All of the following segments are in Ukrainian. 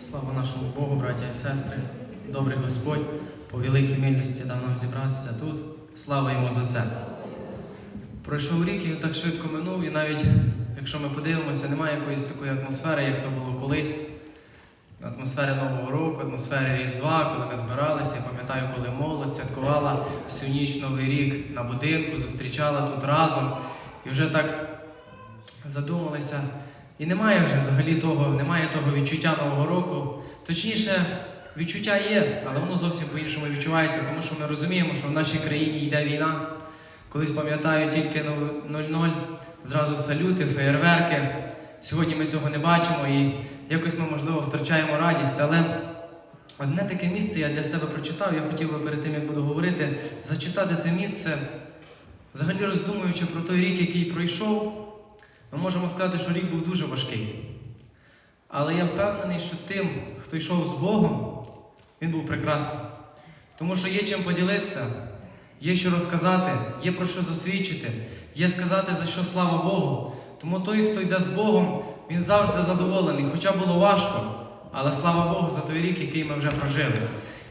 Слава нашому Богу, браття і сестри, добрий Господь, по великій милості дав нам зібратися тут. Слава йому за це. Пройшов рік і так швидко минув, і навіть якщо ми подивимося, немає якоїсь такої атмосфери, як то було колись. Атмосфери Нового року, атмосфери Різдва, коли ми збиралися. Я пам'ятаю, коли молодь святкувала всю ніч Новий рік на будинку, зустрічала тут разом. І вже так задумалися. І немає вже взагалі того, немає того відчуття Нового року. Точніше, відчуття є, але воно зовсім по-іншому відчувається, тому що ми розуміємо, що в нашій країні йде війна. Колись пам'ятаю тільки 0-0, зразу салюти, феєрверки. Сьогодні ми цього не бачимо і якось ми, можливо, втрачаємо радість. Але одне таке місце я для себе прочитав. Я хотів би перед тим, як буду говорити, зачитати це місце, взагалі роздумуючи про той рік, який пройшов. Ми можемо сказати, що рік був дуже важкий. Але я впевнений, що тим, хто йшов з Богом, він був прекрасний. Тому що є чим поділитися, є що розказати, є про що засвідчити, є сказати, за що слава Богу. Тому той, хто йде з Богом, він завжди задоволений, хоча було важко, але слава Богу за той рік, який ми вже прожили.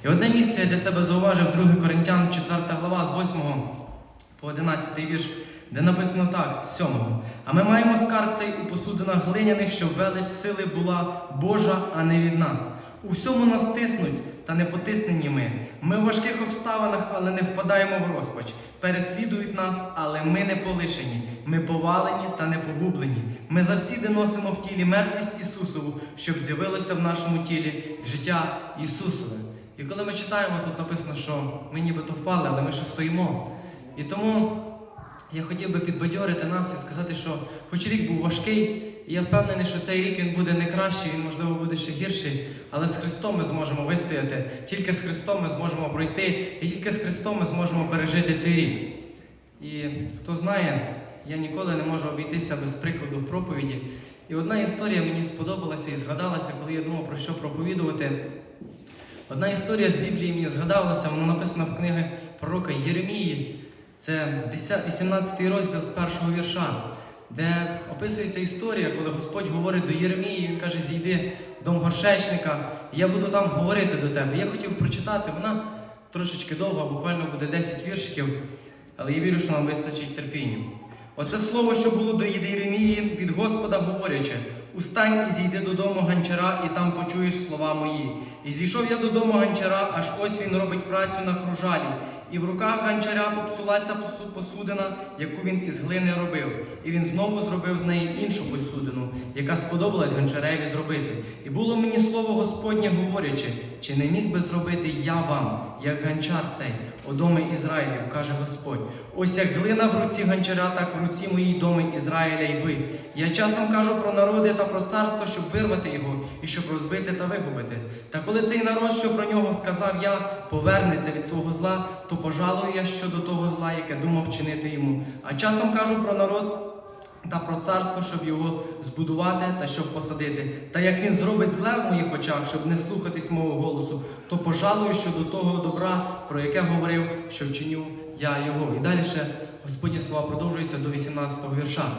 І одне місце я для себе зауважив 2 Коринтян, 4 глава, з 8 по 11 вірш, де написано так, 7. А ми маємо скарб цей у посудинах глиняних, щоб велич сили була Божа, а не від нас. У всьому нас тиснуть, та не потиснені ми. Ми в важких обставинах, але не впадаємо в розпач. Переслідують нас, але ми не полишені. Ми повалені та не погублені. Ми завсіди носимо в тілі мертвість Ісусову, щоб з'явилося в нашому тілі життя Ісусове. І коли ми читаємо, тут написано, що ми нібито впали, але ми ще стоїмо. І тому я хотів би підбадьорити нас і сказати, що хоч рік був важкий, і я впевнений, що цей рік він буде не кращий, він, можливо, буде ще гірший, але з Христом ми зможемо вистояти, тільки з Христом ми зможемо пройти, і тільки з Христом ми зможемо пережити цей рік. І хто знає, я ніколи не можу обійтися без прикладу в проповіді. І одна історія мені сподобалася і згадалася, коли я думав про що проповідувати. Одна історія з Біблії мені згадалася, вона написана в книгі пророка Єремії. Це 10 18 розділ з першого вірша, де описується історія, коли Господь говорить до Єремії, він каже: зійди в дом горшечника, і я буду там говорити до тебе. Я хотів прочитати, вона трошечки довга, буквально буде 10 віршиків, але я вірю, що нам вистачить терпіння. Оце слово, що було до Єремії від Господа, говорячи: Устань і зійди додому ганчара, і там почуєш слова мої. І зійшов я додому ганчара, аж ось він робить працю на кружалі. І в руках ганчаря попсулася посу- посудина, яку він із глини робив. І він знову зробив з неї іншу посудину, яка сподобалась гончареві зробити. І було мені слово Господнє, говорячи, чи не міг би зробити я вам, як ганчар цей, о доми Ізраїлів, каже Господь. Ось як глина в руці гончаря, так в руці моїй доми Ізраїля і ви. Я часом кажу про народи та про царство, щоб вирвати його і щоб розбити та вигубити. Та коли цей народ, що про нього сказав я, повернеться від свого зла, то пожалую я щодо того зла, яке думав чинити йому. А часом кажу про народ та про царство, щоб його збудувати та щоб посадити. Та як він зробить зле в моїх очах, щоб не слухатись мого голосу, то пожалую щодо того добра, про яке говорив, що вчиню я його. І далі ще Господні слова продовжуються до 18-го вірша.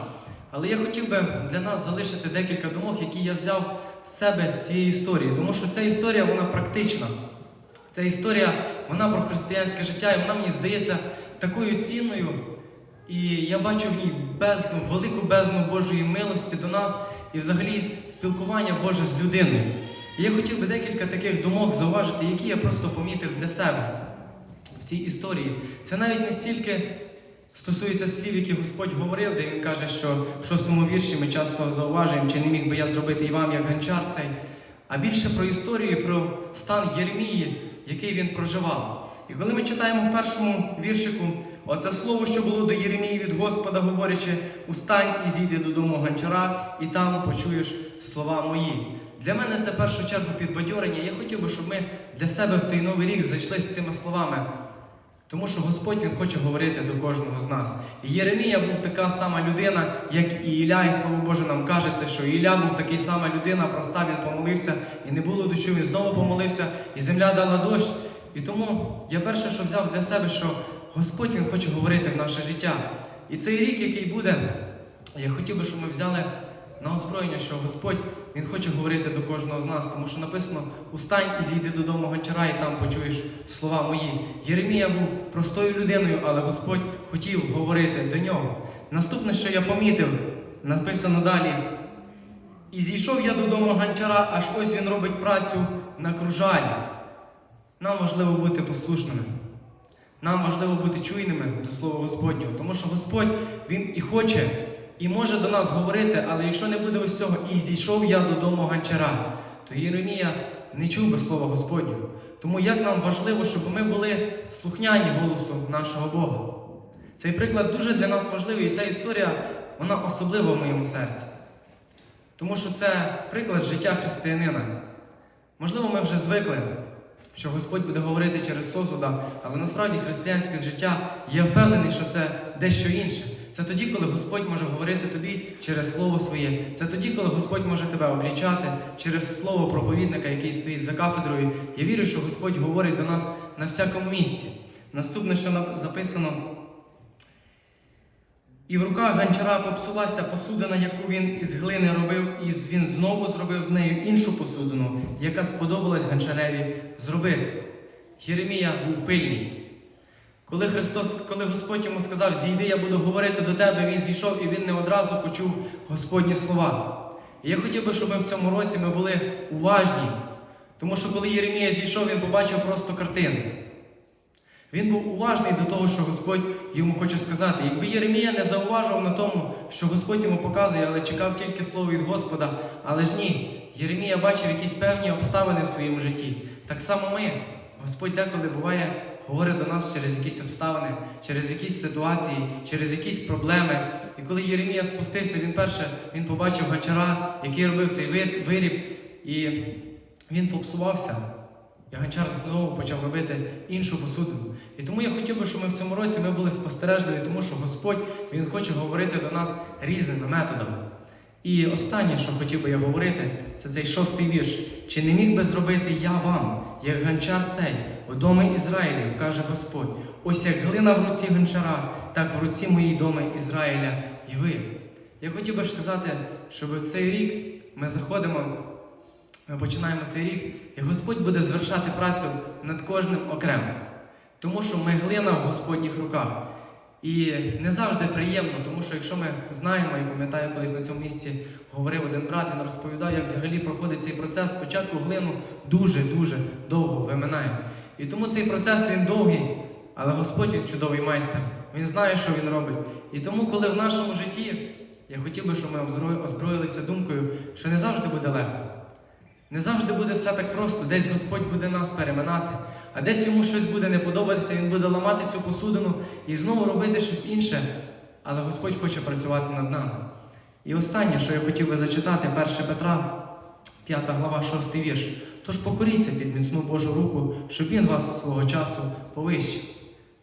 Але я хотів би для нас залишити декілька думок, які я взяв з себе з цієї історії, тому що ця історія вона практична. Ця історія вона про християнське життя, і вона мені здається такою цінною. І я бачу в ній бездну, велику бездну Божої милості до нас і взагалі спілкування Боже з людиною. І я хотів би декілька таких думок зауважити, які я просто помітив для себе в цій історії. Це навіть не стільки стосується слів, які Господь говорив, де він каже, що в шостому вірші ми часто зауважуємо, чи не міг би я зробити і вам як гончар цей, а більше про історію, про стан Єремії, який він проживав. І коли ми читаємо в першому віршику, оце слово, що було до Єремії від Господа, говорячи, устань і зійди додому гончара, і там почуєш слова мої. Для мене це в першу чергу підбадьорення. Я хотів би, щоб ми для себе в цей новий рік зайшли з цими словами. Тому що Господь Він хоче говорити до кожного з нас. І Єремія був така сама людина, як і Ілля, і Слово Боже нам кажеться, що Ілля був такий сама людина, проста, він помолився, і не було дощу, він знову помолився, і земля дала дощ. І тому я перше, що взяв для себе, що Господь Він хоче говорити в наше життя. І цей рік, який буде, я хотів би, щоб ми взяли на озброєння, що Господь Він хоче говорити до кожного з нас, тому що написано: устань і зійди додому гончара, і там почуєш слова мої. Єремія був простою людиною, але Господь хотів говорити до нього. Наступне, що я помітив, написано далі. І зійшов я додому гончара, аж ось він робить працю на кружалі. Нам важливо бути послушними. Нам важливо бути чуйними до Слова Господнього, тому що Господь Він і хоче, і може до нас говорити, але якщо не буде ось цього, і зійшов я додому гончара, то Єремія не чув би Слова Господнього. Тому як нам важливо, щоб ми були слухняні голосу нашого Бога. Цей приклад дуже для нас важливий, і ця історія вона особлива в моєму серці. Тому що це приклад життя християнина. Можливо, ми вже звикли, що Господь буде говорити через сосуда, але насправді християнське життя, я впевнений, що це дещо інше. Це тоді, коли Господь може говорити тобі через Слово своє. Це тоді, коли Господь може тебе облічати через слово проповідника, який стоїть за кафедрою. Я вірю, що Господь говорить до нас на всякому місці. Наступне, що записано. І в руках гончара попсулася посудина, яку він із глини робив, і він знову зробив з нею іншу посудину, яка сподобалась гончареві зробити. Єремія був пильний. Коли Христос, коли Господь йому сказав, зійди, я буду говорити до тебе, він зійшов і він не одразу почув Господні слова. І я хотів би, щоб ми в цьому році ми були уважні, тому що коли Єремія зійшов, він побачив просто картину. Він був уважний до того, що Господь йому хоче сказати. Якби Єремія не зауважував на тому, що Господь йому показує, але чекав тільки слово від Господа, але ж ні, Єремія бачив якісь певні обставини в своєму житті. Так само ми. Господь деколи буває, говорить до нас через якісь обставини, через якісь ситуації, через якісь проблеми. І коли Єремія спустився, він перше він побачив гончара, який робив цей виріб, і він попсувався. І гончар знову почав робити іншу посудину. І тому я хотів би, щоб ми в цьому році ми були спостережливі, тому що Господь Він хоче говорити до нас різними методами. І останнє, що хотів би я говорити, це цей шостий вірш. Чи не міг би зробити я вам, як гончар цей, у домі Ізраїлів, каже Господь, ось як глина в руці гончара, так в руці моїй доми Ізраїля і ви. Я хотів би сказати, щоб в цей рік ми заходимо ми починаємо цей рік, і Господь буде звершати працю над кожним окремо. Тому що ми глина в Господніх руках. І не завжди приємно, тому що якщо ми знаємо, і пам'ятаю, колись на цьому місці говорив один брат, він розповідав, як взагалі проходить цей процес. Спочатку глину дуже-дуже довго виминають. І тому цей процес він довгий, але Господь він чудовий майстер. Він знає, що він робить. І тому, коли в нашому житті, я хотів би, щоб ми озброїлися думкою, що не завжди буде легко. Не завжди буде все так просто, десь Господь буде нас переминати, а десь йому щось буде не подобатися, він буде ламати цю посудину і знову робити щось інше. Але Господь хоче працювати над нами. І останнє, що я хотів би зачитати, 1 Петра, 5 глава, 6 вірш. Тож покоріться під міцну Божу руку, щоб він вас свого часу повищив.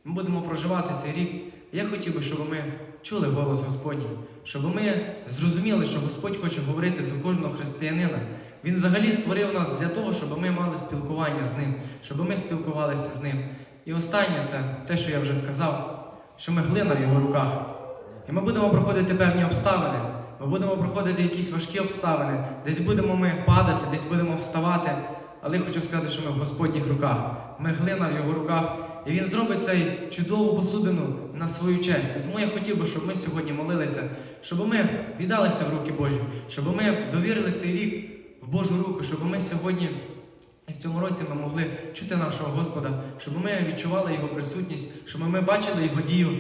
Ми будемо проживати цей рік. Я хотів би, щоб ми чули голос Господній, щоб ми зрозуміли, що Господь хоче говорити до кожного християнина. Він взагалі створив нас для того, щоб ми мали спілкування з ним, щоб ми спілкувалися з ним. І останнє це те, що я вже сказав, що ми глина в його руках. І ми будемо проходити певні обставини. Ми будемо проходити якісь важкі обставини, десь будемо ми падати, десь будемо вставати. Але я хочу сказати, що ми в Господніх руках. Ми глина в його руках, і він зробить цей чудову посудину на свою честь. Тому я хотів би, щоб ми сьогодні молилися, щоб ми віддалися в руки Божі, щоб ми довірили цей рік в Божу руку, щоб ми сьогодні і в цьому році ми могли чути нашого Господа, щоб ми відчували Його присутність, щоб ми бачили Його дію,